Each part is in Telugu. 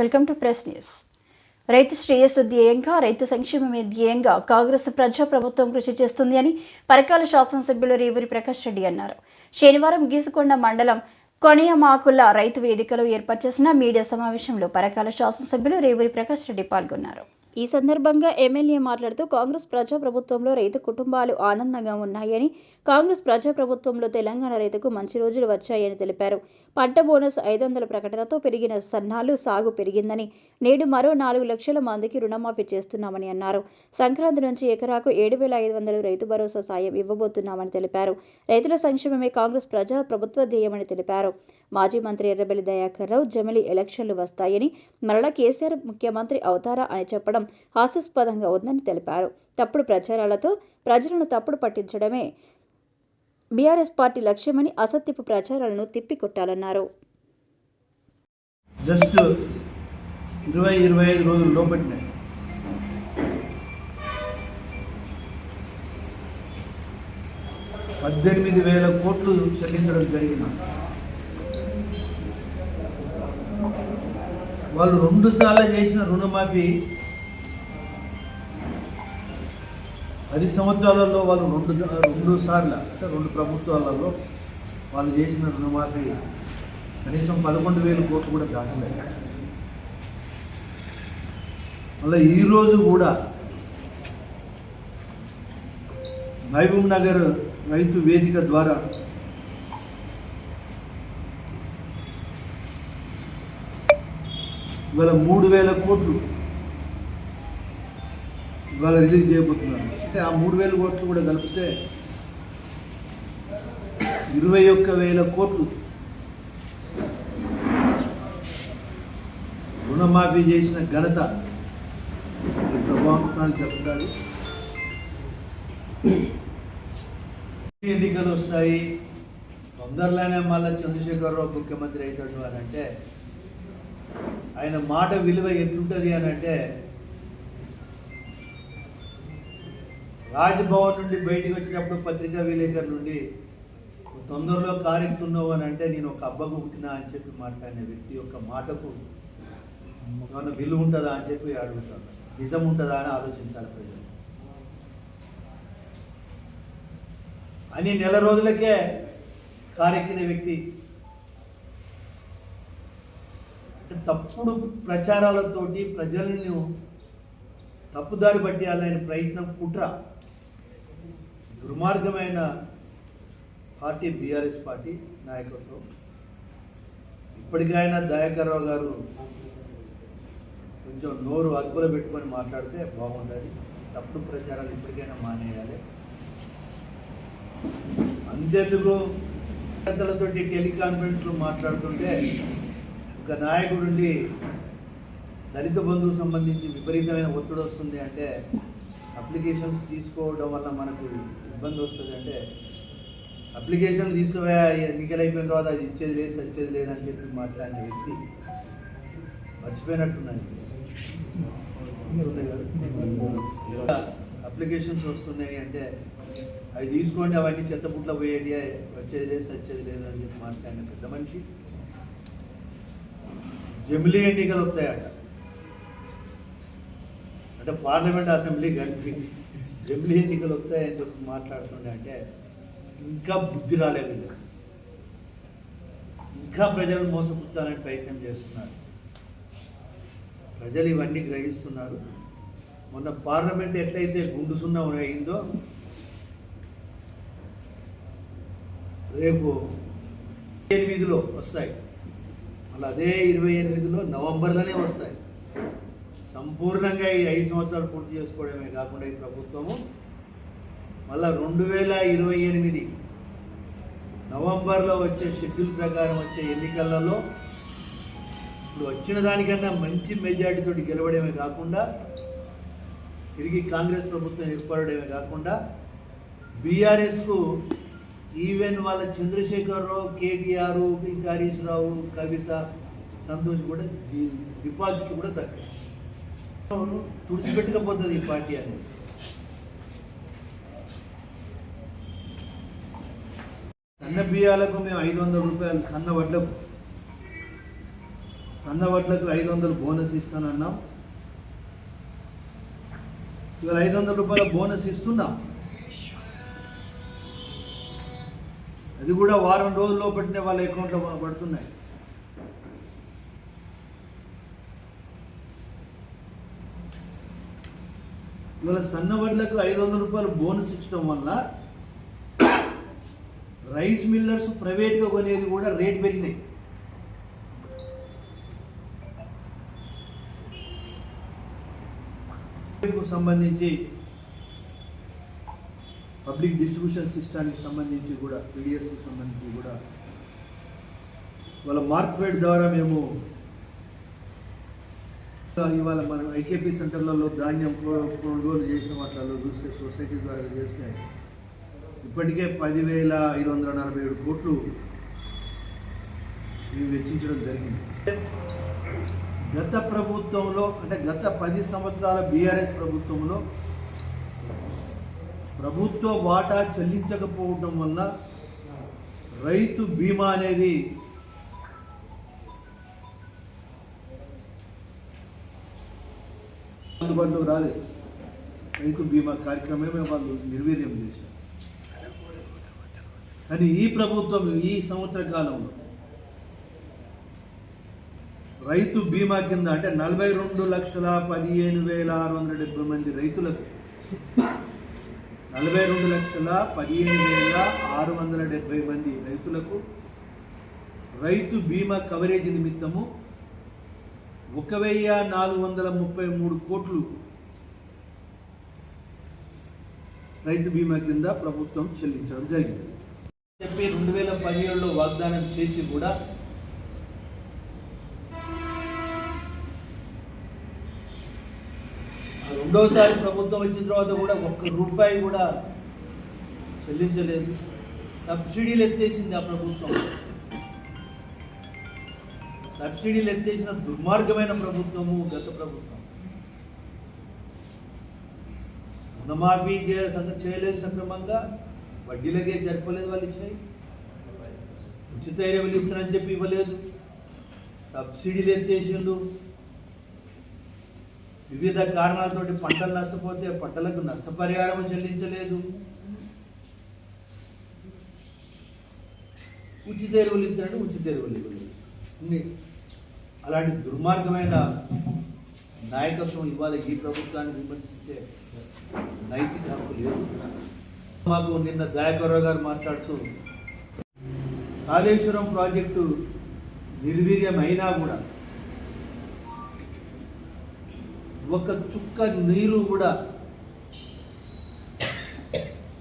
వెల్కమ్ టు ప్రెస్ న్యూస్ రైతు శ్రేయస్సు ధ్యేయంగా రైతు సంక్షేమమే ధ్యేయంగా కాంగ్రెస్ ప్రజా ప్రభుత్వం కృషి చేస్తుంది అని పరకాల శాసనసభ్యులు రేవూరి ప్రకాష్ రెడ్డి అన్నారు. శనివారం గీసుకొండ మండలం కొనియమాకుల రైతు వేదికలో ఏర్పాటు చేసిన మీడియా సమావేశంలో పరకాల శాసనసభ్యులు రేవూరి ప్రకాష్ రెడ్డి పాల్గొన్నారు. ఈ సందర్భంగా ఎమ్మెల్యే మాట్లాడుతూ కాంగ్రెస్ ప్రజా ప్రభుత్వంలో రైతు కుటుంబాలు ఆనందంగా ఉన్నాయని కాంగ్రెస్ ప్రజా ప్రభుత్వంలో తెలంగాణ రైతుకు మంచి రోజులు వచ్చాయని తెలిపారు. పంట బోనస్ ఐదు వందల ప్రకటనతో పెరిగిన సన్నాలు సాగు పెరిగిందని నేడు మరో నాలుగు లక్షల మందికి రుణమాఫీ చేస్తున్నామని అన్నారు. సంక్రాంతి నుంచి ఎకరాకు ఏడు వేల ఐదు వందలు రైతు భరోసా సాయం ఇవ్వబోతున్నామని తెలిపారు. రైతుల సంక్షేమమే కాంగ్రెస్ ప్రజా ప్రభుత్వ ధ్యేయమని తెలిపారు. మాజీ మంత్రి ఎర్రబెల్లి దయాకర్ రావు జమిలి ఎలక్షన్లు వస్తాయని మరలా కేసీఆర్ ముఖ్యమంత్రి అవుతారా అని చెప్పడం హాస్యాస్పదంగా ఉందని తెలిపారు. తప్పుడు ప్రచారాలతో ప్రజలను తప్పుడు పట్టించడమే బీఆర్ఎస్ పార్టీ లక్ష్యమని అసత్యపు ప్రచారాలను తిప్పికొట్టాలన్నారు. జస్ట్ ఇరవై ఇరవై ఐదు రోజులు లోపట్టినాయి పద్దెనిమిది వేల కోట్లు చెల్లించడం జరిగింది. వాళ్ళు రెండు సార్లు చేసిన రుణమాఫీ పది సంవత్సరాలలో వాళ్ళు రెండు రెండు సార్లు అంటే రెండు ప్రభుత్వాలలో వాళ్ళు చేసిన రుణమాఫీ కనీసం పదకొండు వేల కోట్లు కూడా దాటలేదు. మళ్ళీ ఈరోజు కూడా మహబూబ్ నగర్ రైతు వేదిక ద్వారా ఇవాళ మూడు వేల కోట్లు ఇవాళ రిలీజ్ చేయబోతున్నారు. అంటే ఆ మూడు వేల కోట్లు కూడా కలిపితే ఇరవై ఒక్క వేల కోట్లు రుణమాఫీ చేసిన ఘనత ఈ చెప్తారు. ఎన్నికలు వస్తాయి. తొందరలోనే మళ్ళీ చంద్రశేఖరరావు ముఖ్యమంత్రి అవుతాడు అని అంటే ఆయన మాట విలువ ఎట్లుంటుంది అని అంటే రాజ్భవన్ నుండి బయటికి వచ్చినప్పుడు పత్రికా విలేకరు నుండి తొందరలో కారెక్తున్నావు అని అంటే నేను ఒక అబ్బకు పుట్టినా అని చెప్పి మాట్లాడిన వ్యక్తి యొక్క మాటకు ఏమన్నా విలువ ఉంటుందా అని చెప్పి అడుగుతాను నిజం ఉంటుందా అని ఆలోచించాలి ప్రజలు. అని నెల రోజులకే కారెక్కిన వ్యక్తి తప్పుడు ప్రచారాలతోటి ప్రజలను తప్పుదారి పట్టేయాలనే ప్రయత్నం కుట్ర. దుర్మార్గమైన పార్టీ బీఆర్ఎస్ పార్టీ నాయకత్వం. ఇప్పటికైనా దయాకర్రావు గారు కొంచెం నోరు అదుపులో పెట్టుకొని మాట్లాడితే బాగుంటుంది తప్పుడు ప్రచారాలు ఇప్పటికైనా మానేయాలి. అంతెందుకు? పెద్దలతోటి టెలికాన్ఫరెన్స్లో మాట్లాడుతుంటే ఒక నాయకుడు నుండి దళిత బంధువుకు సంబంధించి విపరీతమైన ఒత్తిడి వస్తుంది అంటే అప్లికేషన్స్ తీసుకోవడం వల్ల మనకు ఇబ్బంది వస్తుంది అంటే అప్లికేషన్ తీసుకుపోయా ఎన్నికలు అయిపోయిన తర్వాత అది ఇచ్చేది లేదు సచ్చేది లేదని చెప్పి మాట్లాడిన వ్యక్తి మర్చిపోయినట్టున్నది అప్లికేషన్స్ వస్తున్నాయి అంటే అవి తీసుకోండి అవన్నీ చెత్తపుట్ల పోయేటి వచ్చేది లేదు సచ్చేది లేదు అని చెప్పి మాట్లాడిన పెద్ద మనిషి. జమిలీ ఎన్నికలు వస్తాయట. అంటే పార్లమెంట్ అసెంబ్లీ అసెంబ్లీ ఎన్నికలు వస్తాయని చెప్పి మాట్లాడుతుండే అంటే ఇంకా బుద్ధి రాలేదు ఇంకా ప్రజలను మోసపుచ్చాలని ప్రయత్నం చేస్తున్నారు. ప్రజలు ఇవన్నీ గ్రహిస్తున్నారు. మొన్న పార్లమెంట్ ఎట్లయితే గుండు సున్నా అయిందో రేపు ఎనిమిదిలో వస్తాయి. మళ్ళీ అదే ఇరవై ఎనిమిదిలో నవంబర్లోనే వస్తాయి. సంపూర్ణంగా ఈ ఐదు సంవత్సరాలు పూర్తి చేసుకోవడమే కాకుండా ఈ ప్రభుత్వము. మళ్ళా రెండు వేల ఇరవై ఎనిమిది నవంబర్లో వచ్చే షెడ్యూల్ ప్రకారం వచ్చే ఎన్నికలలో ఇప్పుడు వచ్చిన దానికన్నా మంచి మెజారిటీతో గెలవడమే కాకుండా తిరిగి కాంగ్రెస్ ప్రభుత్వం ఏర్పడమే కాకుండా బీఆర్ఎస్కు ఈవెన్ వాళ్ళ చంద్రశేఖరరావు కేటీఆర్ ఇంకా హరీష్ రావు కవిత సంతోష్ కూడా డిపాజిట్ కూడా తగ్గాయి తుడిచిపెట్టకపోతుంది ఈ పార్టీ అని. సన్న బియ్యాలకు మేము ఐదు వందల రూపాయలు సన్న వడ్లకు సన్న వడ్లకు ఐదు వందలు బోనస్ ఇస్తానన్నాం. ఇవాళ ఐదు వందల రూపాయల బోనస్ ఇస్తున్నాం. అది కూడా వారం రోజుల్లో పట్టిన వాళ్ళ అకౌంట్లో పడుతున్నాయి. ఇవాళ సన్నవడ్లకు ఐదు వందల రూపాయలు బోనస్ ఇచ్చడం వల్ల రైస్ మిల్లర్స్ ప్రైవేట్గా కొనేది కూడా రేట్ పెరిగినాయి. సంబంధించి పబ్లిక్ డిస్ట్రిబ్యూషన్ సిస్టానికి సంబంధించి కూడా పీడిఎస్కి సంబంధించి కూడా వాళ్ళ మార్క్ఫెడ్ ద్వారా మేము ఇవాళ మనం ఐకేపీ సెంటర్లలో ధాన్యం కొనుగోలు చేసిన వాటిలో చూస్తే సొసైటీ ద్వారా చేస్తే ఇప్పటికే పదివేల ఐదు వందల నలభై ఏడు కోట్లు ఇవి వెచ్చించడం జరిగింది. గత ప్రభుత్వంలో అంటే గత పది సంవత్సరాల బీఆర్ఎస్ ప్రభుత్వంలో ప్రభుత్వ వాటా చెల్లించకపోవడం వల్ల రైతు బీమా అనేది అందుబాటులోకి రాలేదు రైతు బీమా కార్యక్రమమే వాళ్ళు నిర్వీర్యం చేశారు కానీ ఈ ప్రభుత్వం ఈ సంవత్సర కాలంలో రైతు బీమా కింద అంటే నలభై రెండు లక్షల పదిహేను వేల ఆరు వందల డెబ్బై మంది రైతులకు నలభై రెండు లక్షల పదిహేను వేల ఆరు వందల డెబ్బై మంది రైతులకు రైతు బీమా కవరేజ్ నిమిత్తము ఒక వెయ్యి నాలుగు వందల ముప్పై మూడు కోట్లు రైతు బీమా కింద ప్రభుత్వం చెల్లించడం జరిగింది. చెప్పి రెండు వేల పదిహేడులో వాగ్దానం చేసి కూడా రెండోసారి ప్రభుత్వం వచ్చిన తర్వాత కూడా ఒక్క రూపాయి కూడా చెల్లించలేదు. సబ్సిడీలు ఎత్తేసింది ఆ ప్రభుత్వం. సబ్సిడీలు ఎత్తేసిన దుర్మార్గమైన ప్రభుత్వము గత ప్రభుత్వం. రుణమాఫీ చే- చేయలేదు సక్రమంగా వడ్డీలకే జరపలేదు వాళ్ళు ఇచ్చినాయి ఉచిత ఎరువులు ఇస్తానని చెప్పి ఇవ్వలేదు. సబ్సిడీలు ఎత్తేసిండు వివిధ కారణాలతోటి పంటలు నష్టపోతే పంటలకు నష్టపరిహారం చెల్లించలేదు. ఉచిత ఎరువులు ఇస్తాడు ఉచిత ఎరువులు ఇవ్వలేదు. ఉంది అలాంటి దుర్మార్గమైన నాయకత్వం ఇవాళ ఈ ప్రభుత్వాన్ని విమర్శించే నైతిక హక్కు లేదు. మాకు నిన్న దయాకర్రావు గారు మాట్లాడుతూ కాళేశ్వరం ప్రాజెక్టు నిర్వీర్యమైనా కూడా ఒక చుక్క నీరు కూడా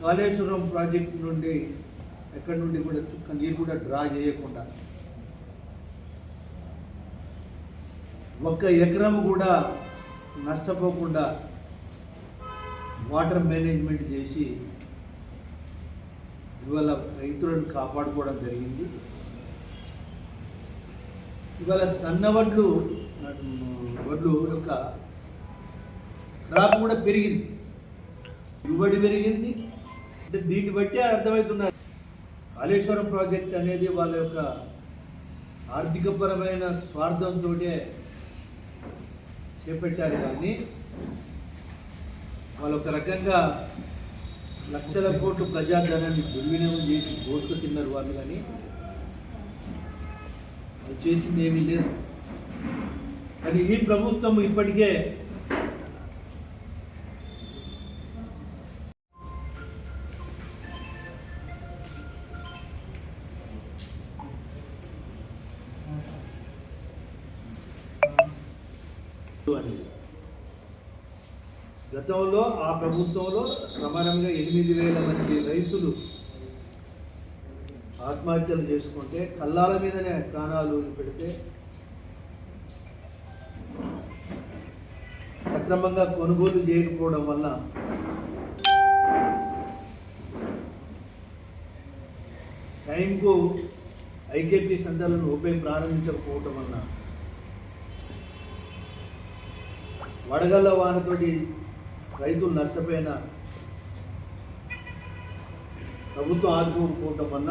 కాళేశ్వరం ప్రాజెక్టు నుండి ఎక్కడి నుండి కూడా చుక్క నీరు కూడా డ్రా చేయకుండా ఒక్క ఎకరం కూడా నష్టపోకుండా వాటర్ మేనేజ్మెంట్ చేసి ఇవాళ రైతులను కాపాడుకోవడం జరిగింది. ఇవాళ సన్న వడ్లు వడ్లు యొక్క క్రాప్ కూడా పెరిగింది. దిగుబడి పెరిగింది. అంటే దీన్ని బట్టి అర్థమవుతున్నారు కాళేశ్వరం ప్రాజెక్ట్ అనేది వాళ్ళ యొక్క ఆర్థికపరమైన స్వార్థంతో చేపట్టారు కానీ వాళ్ళు ఒక రకంగా లక్షల కోట్లు ప్రజాధనాన్ని దుర్వినియోగం చేసి దోసుకు తిన్నారు వాళ్ళు కానీ. వాళ్ళు చేసింది ఏమీ లేదు. కానీ ఈ ప్రభుత్వం ఇప్పటికే గతంలో ఆ ప్రభుత్వంలో ప్రమాణంగా ఎనిమిది వేల మంది రైతులు ఆత్మహత్యలు చేసుకుంటే కల్లాల మీదనే ప్రాణాలు పెడితే సక్రమంగా కొనుగోలు చేయకపోవడం వల్ల టైంకు ఐకేపీ సెంటర్లను ఓపెన్ ప్రారంభించకపోవటం వల్ల వడగళ్ళ వానతోటి రైతులు నష్టపోయిన ప్రభుత్వం ఆదుకోకపోవటం వల్ల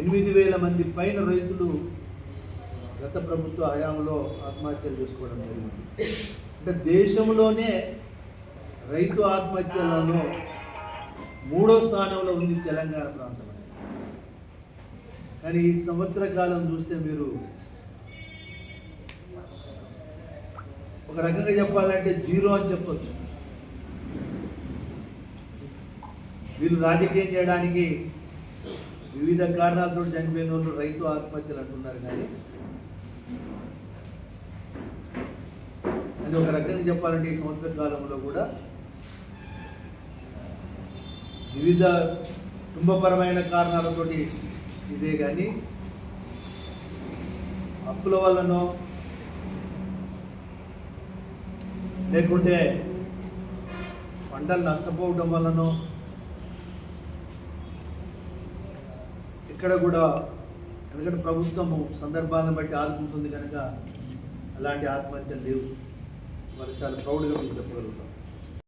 ఎనిమిది వేల మంది పైన రైతులు గత ప్రభుత్వ హయాంలో ఆత్మహత్యలు చేసుకోవడం జరిగింది. అంటే దేశంలోనే రైతు ఆత్మహత్యలలో మూడో స్థానంలో ఉంది తెలంగాణ ప్రాంతం. కానీ ఈ సంవత్సర కాలం చూస్తే మీరు ఒక రకంగా చెప్పాలంటే జీరో అని చెప్పచ్చు. వీళ్ళు రాజకీయం చేయడానికి వివిధ కారణాలతో చనిపోయిన వాళ్ళు రైతు ఆత్మహత్యలు అంటున్నారు కానీ అది ఒక రకంగా చెప్పాలంటే ఈ సంవత్సర కాలంలో కూడా వివిధ కుటుంబపరమైన కారణాలతోటి ఇదే కానీ అప్పుల వల్లనో లేకుంటే పంటలు నష్టపోవడం వల్లనో ఇక్కడ కూడా ఎందుకంటే ప్రభుత్వము సందర్భాలను బట్టి ఆదుకుంటుంది కనుక అలాంటి ఆత్మహత్యలు లేవు. మరి చాలా ప్రౌడ్గా మేము చెప్పగలుగుతాం